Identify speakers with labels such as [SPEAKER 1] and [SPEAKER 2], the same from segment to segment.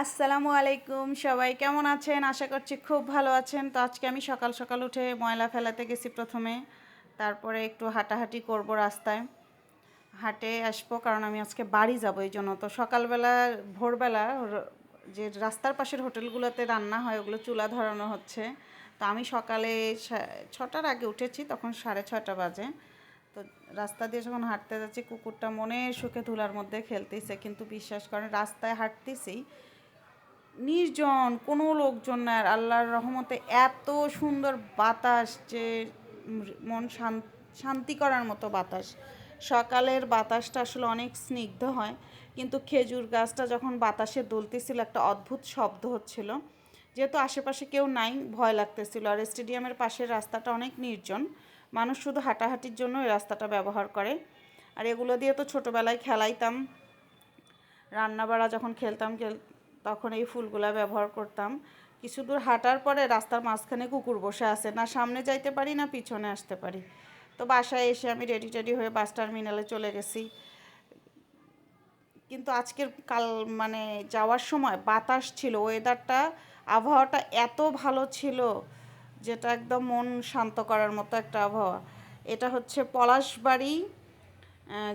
[SPEAKER 1] আসসালামু আলাইকুম সবাই, কেমন আছেন? আশা করছি খুব ভালো আছেন। তো আজকে আমি সকাল সকাল উঠে ময়লা ফেলাতে গেছি প্রথমে। তারপরে একটু হাঁটাহাঁটি করব রাস্তায়। হাঁটে আসব কারণ আমি আজকে বাড়ি যাব এই জন্য। তো সকালবেলা, ভোরবেলা যে রাস্তার পাশের হোটেলগুলোতে রান্না হয়, ওগুলো চুলা ধরানো হচ্ছে। তো আমি সকালে ছটার আগে উঠেছি, তখন সাড়ে ছটা বাজে। তো রাস্তা দিয়ে যখন হাঁটতে যাচ্ছি, কুকুরটা মনের সুখে ধুলার মধ্যে খেলতেছে। কিন্তু বিশ্বাস করেন, রাস্তায় হাঁটতেছি নির্জন, কোনো লোকজন না। আর আল্লাহর রহমতে এত সুন্দর বাতাস যে মন শান্তি করার মতো বাতাস। সকালের বাতাসটা আসলে অনেক স্নিগ্ধ হয়। কিন্তু খেজুর গাছটা যখন বাতাসে দুলতেছিল, একটা অদ্ভুত শব্দ হচ্ছিল। যেহেতু আশেপাশে কেউ নাই, ভয় লাগতেছিল। আর স্টেডিয়ামের পাশের রাস্তাটা অনেক নির্জন। মানুষ শুধু হাঁটাহাঁটির জন্য এই রাস্তাটা ব্যবহার করে। আর এগুলো দিয়ে তো ছোটোবেলায় খেলাইতাম। রান্নাবাড়া যখন খেলতাম, খেল তখন এই ফুলগুলা ব্যবহার করতাম। কিছু দূর হাঁটার পরে রাস্তার মাঝখানে কুকুর বসে আছে। না সামনে যাইতে পারি, না পিছনে আসতে পারি। তো বাসায় এসে আমি রেডি টেডি হয়ে বাস টার্মিনালে চলে গেছি। কিন্তু আজকের কাল মানে যাওয়ার সময় বাতাস ছিল ওয়েদারটা আবহাওয়াটা এত ভালো ছিল যেটা একদম মন শান্ত করার মতো একটা আবহাওয়া। এটা হচ্ছে পলাশবাড়ি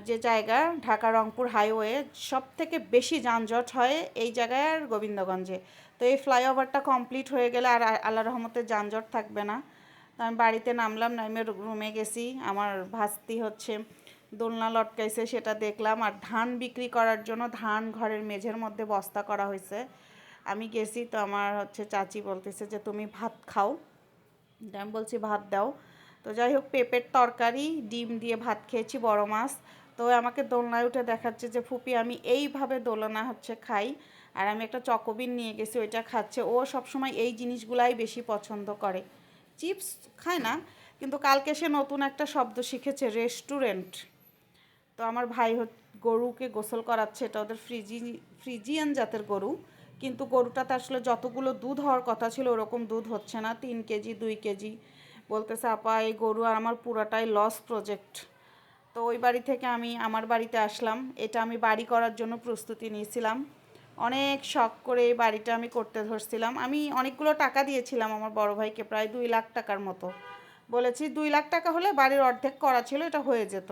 [SPEAKER 1] যে জায়গা, ঢাকা রংপুর হাইওয়ে সব থেকে বেশি যানজট হয় এই জায়গায় আর গোবিন্দগঞ্জে। তো এই ফ্লাইওভারটা কমপ্লিট হয়ে গেলে আর আল্লাহ রহমতে যানজট থাকবে না। তো আমি বাড়িতে নামলাম, নামে রুমে গেছি। আমার ভাস্তি হচ্ছে দোলনা লটকাইছে, সেটা দেখলাম। আর ধান বিক্রি করার জন্য ধান ঘরের মেঝের মধ্যে বস্তা করা হয়েছে আমি গেছি তো আমার হচ্ছে চাচি বলতেছে যে, তুমি ভাত খাও। আমি বলছি, ভাত দাও। তো যাই হোক পেঁপের তরকারি, ডিম দিয়ে ভাত খেয়েছি, বড় মাছ। তো আমাকে দোলনায় উঠে দেখাচ্ছে যে, ফুপি, আমি এইভাবে দোলনা হচ্ছে খাই। আর আমি একটা চকোবিন নিয়ে গেছি, ওইটা খাচ্ছে। ও সবসময় এই জিনিসগুলাই বেশি পছন্দ করে। চিপস খায় না, কিন্তু কালকে সে নতুন একটা শব্দ শিখেছে, রেস্টুরেন্ট। তো আমার ভাই গরুকে গোসল করাচ্ছে, এটা ওদের ফ্রিজি, ফ্রিজিয়ান জাতের গরু। কিন্তু গরুটাতে আসলে যতগুলো দুধ হওয়ার কথা ছিল, ওরকম দুধ হচ্ছে না, তিন কেজি, দুই কেজি। বলতেছে, আপা, এই গরু আর আমার পুরাটাই লস প্রজেক্ট তো ওই বাড়ি থেকে আমি আমার বাড়িতে আসলাম। এটা আমি বাড়ি করার জন্য প্রস্তুতি নিয়েছিলাম। অনেক শখ করে এই বাড়িটা আমি করতে ধরছিলাম। আমি অনেকগুলো টাকা দিয়েছিলাম আমার বড় ভাইকে, প্রায় দুই লাখ টাকার মতো। বলেছি, দুই লাখ টাকা হলে বাড়ির অর্ধেক করা ছিল, এটা হয়ে যেত।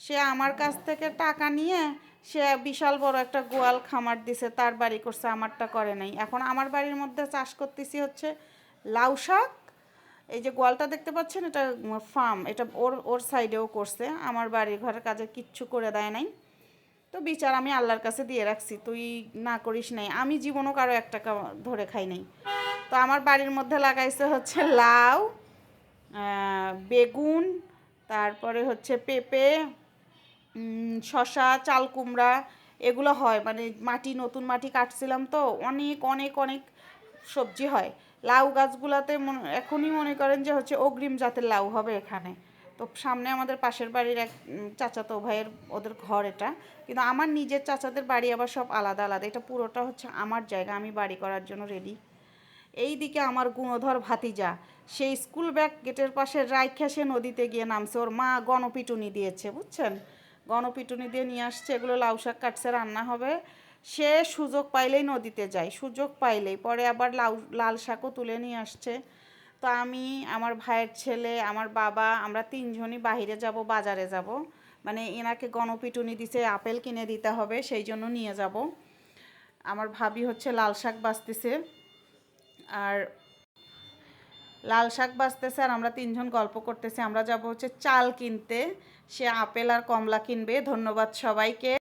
[SPEAKER 1] সে আমার কাছ থেকে টাকা নিয়ে, সে বিশাল বড় একটা গোয়াল খামার দিছে, তার বাড়ি করছে, আমারটা করে নাই। এখন আমার বাড়ির মধ্যে চাষ করতেছি হচ্ছে লাউ শাক এই যে গোয়ালটা দেখতে পাচ্ছেন, এটা ফার্ম এটা ওর ওর সাইডেও করছে, আমার বাড়ির ঘরের কাজে কিচ্ছু করে দেয় নাই। তো বিচার আমি আল্লাহর কাছে দিয়ে রাখছি, তুই না করিস নাই। আমি জীবনও কারও এক টাকা ধরে খাই নাই। তো আমার বাড়ির মধ্যে লাগাইছে হচ্ছে লাউ বেগুন, তারপরে হচ্ছে পেঁপে শশা চাল কুমড়া, এগুলো হয়। মানে মাটি, নতুন মাটি কাটছিলাম তো, অনেক অনেক অনেক সবজি হয়। লাউ গাছগুলাতে এখনই মনে করেন যে হচ্ছে অগ্রিম জাতের লাউ হবে এখানে। তো সামনে আমাদের পাশের বাড়ির এক চাচাতো ভাইয়ের, ওদের ঘর এটা। কিন্তু আমার নিজের চাচাদের বাড়ি আবার সব আলাদা আলাদা। এটা পুরোটা হচ্ছে আমার জায়গা, আমি বাড়ি করার জন্য রেডি এই দিকে আমার গুণধর ভাতিজা সেই স্কুল ব্যাগ গেটের পাশে রাইখা সে নদীতে গিয়ে নামছে। ওর মা গণপিটুনি দিয়েছে, বুঝছেন? গণপিটুনি দিয়ে নিয়ে আসছে, এগুলো লাউ শাক কাটছে, রান্না হবে। সে সুযোগ পাইলেই নদীতে যায়, সুযোগ পাইলেই। পরে আবার লাউ, লাল শাকও তুলে নিয়ে আসছে। তো আমি, আমার ভাইয়ের ছেলে, আমার বাবা, আমরা তিনজনই বাইরে যাব, বাজারে যাব। মানে এনাকে গণপিটুনি দিছে, আপেল কিনে দিতে হবে, সেই জন্য নিয়ে যাব। আমার ভাবি হচ্ছে লাল শাক বাঁচতেছে। আর লাল শাক বাঁচতেছে আর আমরা তিনজন গল্প করতেছি। আমরা যাব হচ্ছে চাল কিনতে। সে আপেল আর কমলা কিনবে। ধন্যবাদ সবাইকে।